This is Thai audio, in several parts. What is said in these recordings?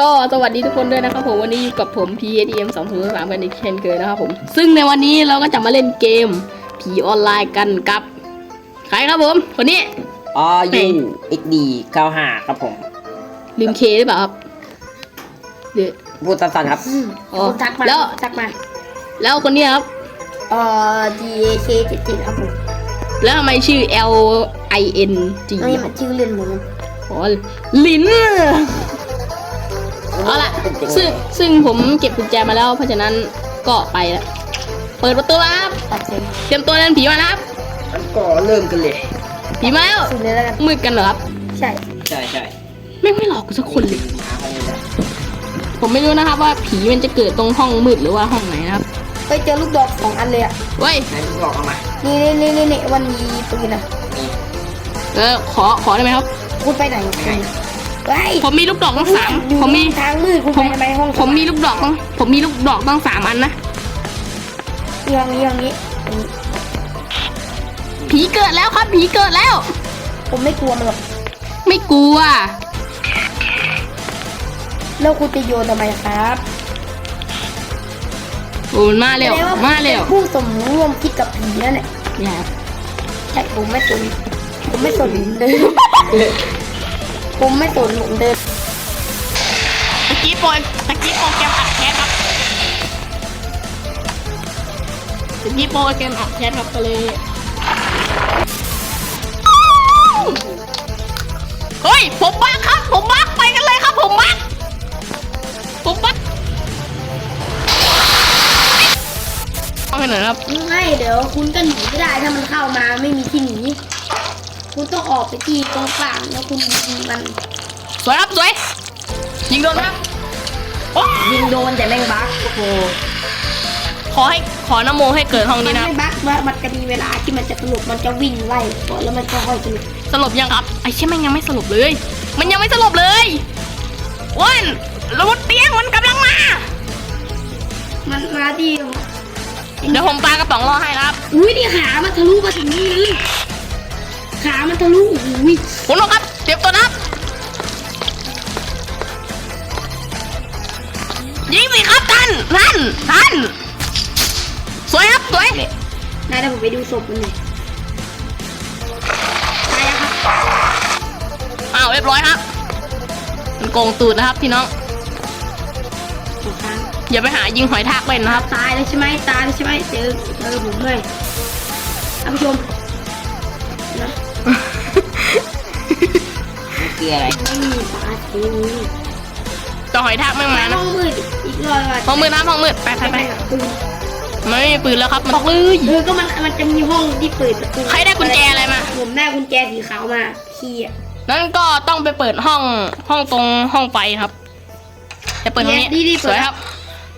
ก็สวัสดีทุกคนด้วยนะครับผมวันนี้อยู่กับผม PATM 2 0 3กันอีกเช่นเคยนะครับผม ซึ่งในวันนี้เราก็จะมาเล่นเกมผีออนไลน์กันกับ ใครครับผมคนนี้อ๋อไหนยูเอ็กดี95ครับผม ลืมเคหรือเปล่าครับเดี๋ยวพูดสั้นๆครับ อ๋อคุณทักมาแล้วทักมาแล้วคนนี้ครับ เอ่อ D A K เจ็ดเจ็ดครับผมแล้วทำไมชื่อ L I N G อันนี้มันชื่อเล่นผมอ๋อลิ้น เอาล่ะซึ่งซึ่งผมเก็บกุญแจมาแล้ว เพราะฉะนั้นก็ไปแล้วเปิดประตูแล้วครับตัดเซ็นเตรียมตัวเล่นผีมาแล้วครับก็เริ่มกันเลย ผีมาแล้วสุดเลยแล้วกันมืดกันเหรอครับใช่ใช่ใช่แม่งไม่หลอกกูสักคนเลยหาไปเลยนะผมไม่รู้นะครับว่าผีมันจะเกิดตรงห้องมืดหรือว่าห้องไหนนะครับไปเจอลูกดอกสองอันเลยอะเว้ยไหนลูกหลอกเอามานี่นี่นี่นี่นี่วันมีปืนอะ นี่เออขอขอได้ไหมครับคุณไปไหนคุณ ไปผมมีลูกดอกตั้งสามอยู่ผมมีทางมืดคุณผไปมทำไมห้องผมมีลูกดอกตั้งผมมีลูกดอกตั้งสามอันนะที่ห้องนี้ห้องนี้อันนี้ผีเกิดแล้วครับผีเกิดแล้ว ผมไม่กลัวมันหรอกไม่กลัว แล้วคุณจะโยนทำไมครับโอ้มันมาเร็วแสดงว่ามาเร็วป็นผู้สมร่วมคิดกับผีนั่นแหละอย่าครับใช่ผมไม่สนผมไม่สนเดิน ผมไม่สนผมเดินตะกี้โปรตะกี้โปรแกรมอัดแคสครับตะกี้โปรแกรมอัดแคสครับก็เลยเฮ้ย ผมบักครับ ผมบักไปกันเลยครับ ผมบักผมบักเอาไปไหนอยครับ ไม่เดี๋ยวคุณก็หนีไม่ได้ถ้ามันเข้ามาไม่มีที่หนี คุณต้องออกไปที่ตรงกลางแล้วคุณยิงมันสวยครับสวยยิงโดนไหมครับโอ้ยิงโดนแต่แม่งบั๊กโอ้โหขอให้ขอนโมให้เกิดห้องมันนี้นะไม่บั๊กว่ามันจะมีเวลาที่มันจะสรุปมันจะวิ่งไล่ก่อนแล้วมันก็ค่อยสรุปสลบยังครับไอ้เชี่ยมันยังไม่สลบเลย มันยังไม่สลบเลยอ้วันรถเตียงมันกำลังมามันมาที่เดี๋ยวผมปากระป๋องรอให้นะครับ อุ้ยนี่ขามันทะลุมาถึงนี่เลย ขามันทะลุอุ้ยคุณนกครับเตรียมตัวนะครับยิงสิครับท่านท่านท่านสวยครับสวยนายเดี๋ยวผมไปดูศพมันหน่อยตายแล้วครับอ้าวเรียบร้อยครับมันโกงตูดนะครับพี่น้องสองครั้งอย่าไปหายิงหอยทากเล่นนะครับ ตายเลยใช่ไหมตายเลยใช่ไหมเจอเจอผมเลยท่านผู้ชม นะนี่คืออะไรไม่มีตาทีแต่หอยทากไม่มาห้นะองมืดอีกรอยว่าห้องมืดนะครับห้องมืดไปไปไปปืนไม่มีปืนแล้วครับ มันเลยเออก็มันมันจะมีห้องที่เปิดประตูใครได้กุญแจอะไรมาผมได้กุญแจสีขาวมาคีย์อะนั่นก็ต้องไปเปิดห้องห้องตรงห้องไฟครับ จะเปิดห้องนี้ดีดีสวยครับ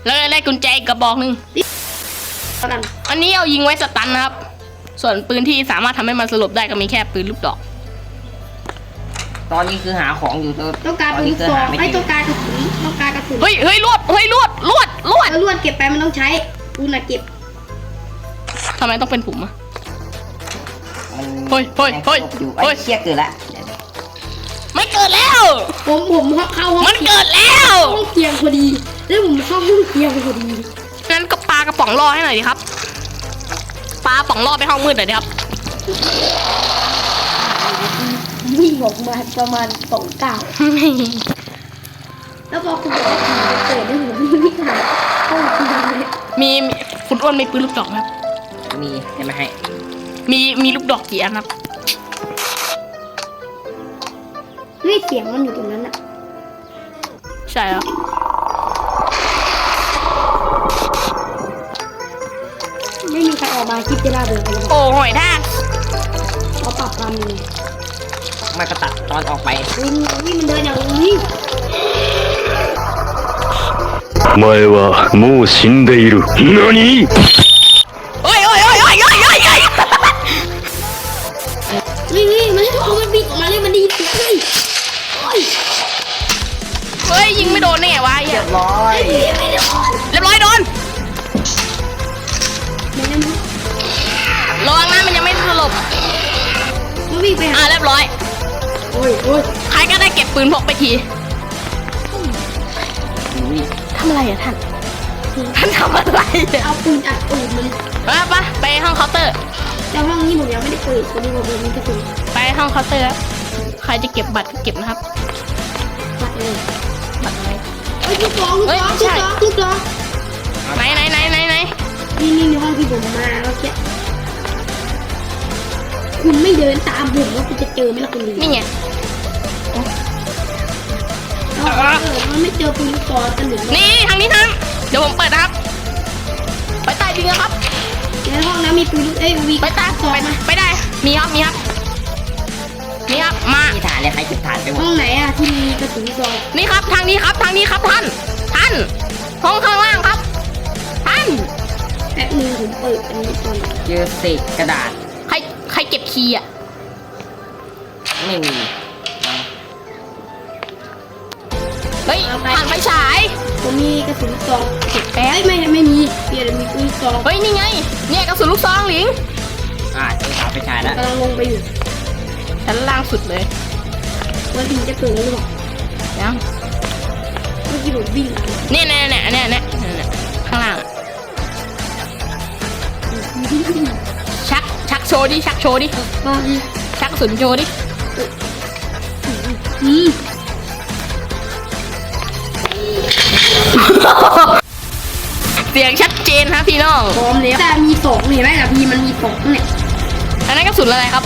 แล้วก็ได้กุญแจอีกกระบอกหนึ่งตอนนั้นอันนี้เอายิงไว้สตันนะครับ ส่วนปืนที่สามารถทำให้มันสลบได้ก็มีแค่ปืนลูกดอก ตอนนี้คือหาของอยู่เธอต้องการตปืนนนี้ลูกคือซองหาไม่ไม่เจต้อองการกระสุนต้องการกระสุนเฮ้ยเฮ้ยลวดเฮ้ยลวดลวดลวดแล้วลวดเก็บไปมันต้องใช้คุณน่ะเก็บทำไมต้องเป็นผมอะมันเฮ้ยเฮ้ยเฮ้ยอยู่เฮ้ไอ้ยเชี่ยเกิดละเดี๋ยวไม่เกิดแล้ว ผมผมเข้าห้องมันเกิดแล้วห้องเตียงพอดี แล้วผมเข้าห้องเตียงพอดีงั้นก็ปากระป๋องล่อให้หน่อยดิครับ ปากระป๋องล่อไปห้องมืดหน่อยดิครับ วิ่งออกมาประมาณสองก้าวแล้วพอคุณบอกว่าผีจะเกิดได้ผมวิ่งหาห้องเตียงเลยมีมีคุณอ้วนมีปืนลูกดอกไหมครับ มีจะมาให้ มีมีลูกดอกกี่อันครับเฮ้ยเสียงมันอยู่ตรงนั้นอะใช่ครับ ไม่มีใครออกมาคิดจะล่าเดินกันหรอก โอ้หอยทาก เขาปรับปรามเลย มันก็ตัดตอนออกไป วิ่งวิ่งมันเดินอย่างนี้ お前はもう死んでいる。何 เฮ้ยเฮ้ยเฮ้ยเฮ้ยเฮ้ยเฮ้ยเฮ้ย วิ่งวิ่งมันให้เอามันบิดออกมาเลยมันดีสุดเลยโอ้ย เฮ้ยยิงไม่โดนได้ไงวะไอ้เหี้ เรี ย ยบร้อย เดี๋ยวไม่ได้อ ลบมันวิ่งไปหาอ่าเรียบร้อย โอ้ยโอ้ยใครก็ได้เก็บปืนพกไปทีอีกทำอะไรอะท่าน ท่านทำอะไรอะเอาปืนอัดตูดมันไปปะไปห้องเคาน์เตอร์ แต่ห้องนี้ผมยังไม่ได้เปิดคนนี้ผมมีกระสุนไปห้องเคาน์เตอร์ครับใครจะเก็บบัตรก็เก็บนะครับ ปัดเลยบัตรอะไรเอ้ยลูกน้องลูกเฮ้ยน้องไม่ลูใช่กน้องลูกน้องไหนไหนไหนไหนไหนนี่นี่ในห้องที่ผมมาเมื่อกี้ คุณไม่เดินตามผมว่าคุณจะเจอไหมล่ะคุณลีนี่ไงเอาเออมันไม่เจอปืนลูกซองกันหรือนี่ทางนี้ทางเดี๋ยวผมเปิดนะครับ ไปใต้ดินนะครับในห้องนั้นมีปืนลูกเอ้ยมีไปใต้ซองไปไหมไปได้ มีครับ มีครับ มีครับ มาที่ฐานเลยใครเก็บฐานไปหมห้ดองไหนอะที่มีกระสุนลูกซองนี่ครับ ทางนี้ครับ ทางนี้ครับท่าน ท่าน ห้องข้างล่างครับ ท่านแป๊บนึงผมเปิดอันนี้ก่อนเจอเศษกระดาษใค รใครเก็บคีย์อะ ไม่มีเฮ้ยผ่านไฟฉายผมมีกระสุนลูกซองเก็บแป๊บเอ้ยไม่ไม่มีเดี๋ยวมีปืนลูกซองเฮ้ยนี่ไง เนี่ยกระสุนลูกซองหลิงอ่าเจอขาไปฉายแล้วกำลังลงไปอยู่ชั้นล่างสุดเลยว่าถึงจะเกิดแล้วหรือเปล่ายังเมื่อกี้ผมวิ่งมาเนี่ยเนี่ยเนี่ยเนี่ยเนี่ยเนี่ยข้างล่างอะชั กชักโชว์ดิชักโชว์ดิบ้าดิชักกระสุนโชว์ดิอืมเสียงชัดเจนฮะพี่น้องพร้อมแล้วแต่มีสองเห็นไหมล่ะพี่มันมีสองเนี่ยอันนั้นกระสุนอะไรครับ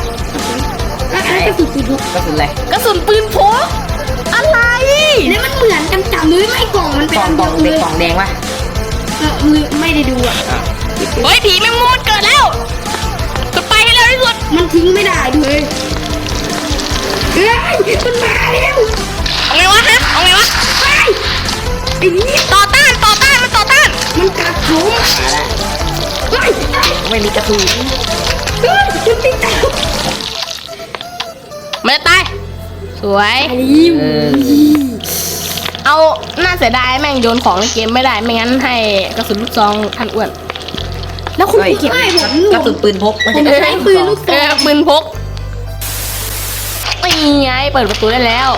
ก็อันนั้นกระสุนปืนพกก็คืออะไรกระสุนปืนพกอะไรเนี่ยมันเหมือนกันจังเลยไม่กล่องมันเป็นกล่องอันกเดีล่ยองวเด็เลกยกล่องแดงวะเออมือไม่ได้ดูอะอะเฮ้ยผีแมงมุมมันเกิดแล้ว มันทิ้งไม่ได้ด้วยเอ้ยมันมาแล้วเอาไงวะฮะเอาไงวะไปไอ้นี่ต่อต้านต่อต้านมันต่อต้านมันกัดผมมาแล้วเฮ้ยเฮ้ยไม่มีกระสุนเฮ้ยมันติดตามมันจะตายสวยไอ้นี่เออเอาน่าเสียดายแม่งโยนของในเกมไม่ได้ไม่งั้นให้กระสุนลูกซองทันอ้วน แล้วคุณเฮ้ยเก็บไม่ผมกระสุนปืนพกไม่ผมใช่ใช้ปืนลูกซเออองปืนพกไม่ไงเปิดประตูได้แล้ว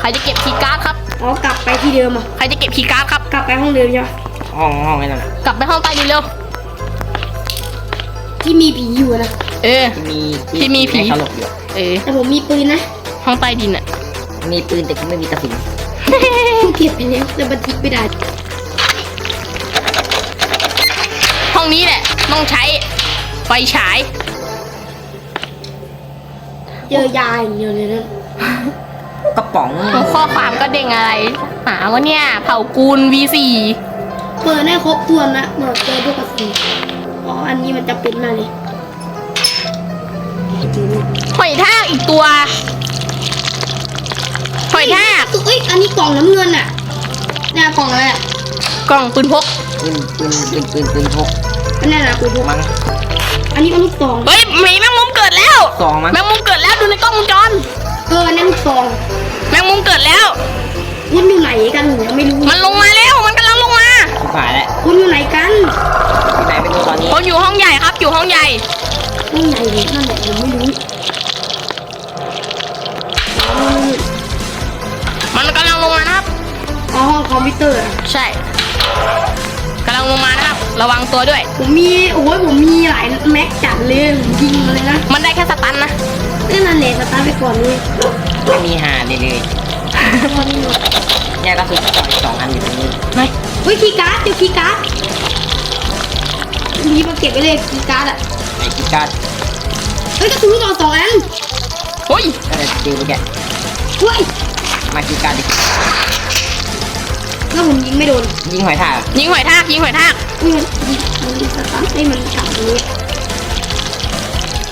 ใครจะเก็บคีย์การ์ดครับ อ๋อกลับไปที่เดิมอะใครจะเก็บคีย์การ์ดครับ กลับไปห้องเดิมใช่ปะห้องห้องไอ้นั่นน่ะกลับไปห้องใต้ดินเร็ว ที่มีผีอยู่นะเออ ที่มีที่มีผีให้เขาหลบอยู่เออ แต่ผมมีปืนนะห้องใต้ดินอะมีปืนแต่กูไม่มีกระสุนผมเก็บไปแล้วแต่บันทึกไม่ได้ห้องนี้แหละ ต้องใช้ไฟฉาย เจอยาอย่างเดียวเลยนะกระป๋องข้อความก็เด้งอะไร หาวะเนี่ย เผ่ากูล V4 เปิดให้ครบถ้วนนะเมื่อเจอพวกกระสุนอ๋อ อันนี้มันจะเป็นมากเลยหอยทากอีกตัวหอยทากเอ้ยอันนี้กล่องน้ำเงินอะเนี่ยกล่องอะไรอะกล่องปืนพกปืนปืนปืนปืนปืนพกอั นนั้นนะกูดูมั้งอันนี้ก็ลูกซอง เฮ้ยหมีแมงมุมเกิดแล้ว สองมั้งแมงมุมเกิดแล้วดูในกล้องวงจร เอออันนั้นลูกซองแมงมุมเกิดแล้ว คุณอยู่ไหนกันผมยังไม่รู้มันลงมาแล้วมันกำลังลงมาชิบหายแล้วคุณอยู่ไหนกันที่ไหนไม่รู้ตอนนี้ผมอยู่ห้องใหญ่ครับ อยู่ห้องใหญ่ห้องไหนเลยนั่นแหละผมไม่รู้อ๋อมันกำลังลงมานะครับอ๋อห้องคอมพิวเตอร์อะใช่กำลั งลงมานะครับ ระวังตัวด้วย ผมมีโอ้ยผมมีหลายแม็กจัดเลยผมยิงมาเลยนะมันได้แค่สตันนะนั่นน่ะแหละสตาร์ทไปก่อนเลยไม่มีหาเลยเลยตอนนี้หมดเนี่ยกระสุนสองสองอันอยู่ตรงนี้ไหนเฮ้ยคีย์การ์ดเจอคีย์การ์ดมีมาเก็บไว้เลยคีย์การ์ดอะไอ้กิการ์ดเฮ้ยกระสุนลูกซองสองอันเฮ้ยก็เลยเจอไปแกะเฮ้ยมากิการ์ด ดิแล้วผมยิงไม่โดนยิงหอยทากยิงหอยทากยิงหอยทากเฮ้ยมันมันสตาร์ทให้มันกลับตรงนี้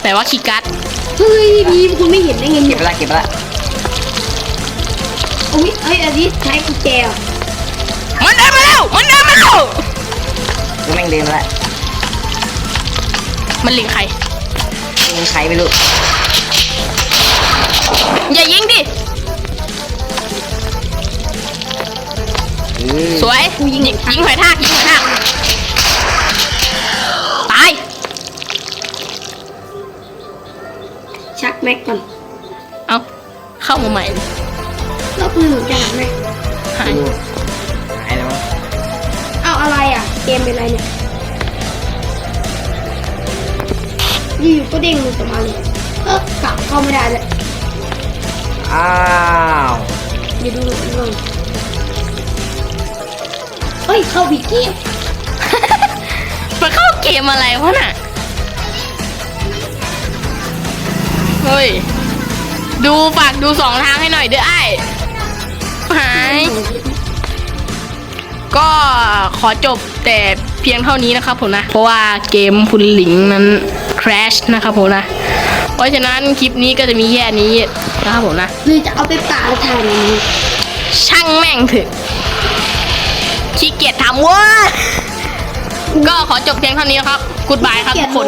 แต่ว่าคีย์การ์ดเฮ้ยพี่คุณไม่เห็นได้ไงเก็เนี่บยไปละเก็บไปละอุ้ยเอ้ยอันนี้ใช้กุญแจเหรอมันเดินมาแล้วมันเดินมาแล้วกูแม่งเดินมาละมันลิงใครยิงใครไม่รู้อย่ายิงดิ สวยยิงยิงหอยทากยิงหอยทากตาย ชักแม็กก่อน เอาเข้ามาใหม่ดิแล้วปืนผมจะหาแม็กหายดูหายแล้วอะไรอะ เกมเป็นอะไรเนี่ยอยู่ๆก็เด้งมือออกมาเลยเออกลับเข้าไม่ได้เลยอ้าวเดี๋ยวดูดูดู เฮ้ยเข้าผิดเกมมันเข้าเกมอะไรวะน่ะ เฮ้ย ดูฝากดูสองทางให้หน่อยเด้อไอ้หาย ก็ขอจบแต่เพียงเท่านี้นะครับผมนะ เพราะว่าเกมคุณหลิงนั้น crash นะครับผมนะ เพราะฉะนั้นคลิปนี้ก็จะมีแค่นี้นะครับผมนะ หรือจะเอาไปป่าแล้วถ่ายในนี้ช่างแม่งเถอะ ขี้เกียจทำเว้ย ก็ขอจบเพียงเท่านี้ครับกุดบายครับทุกคน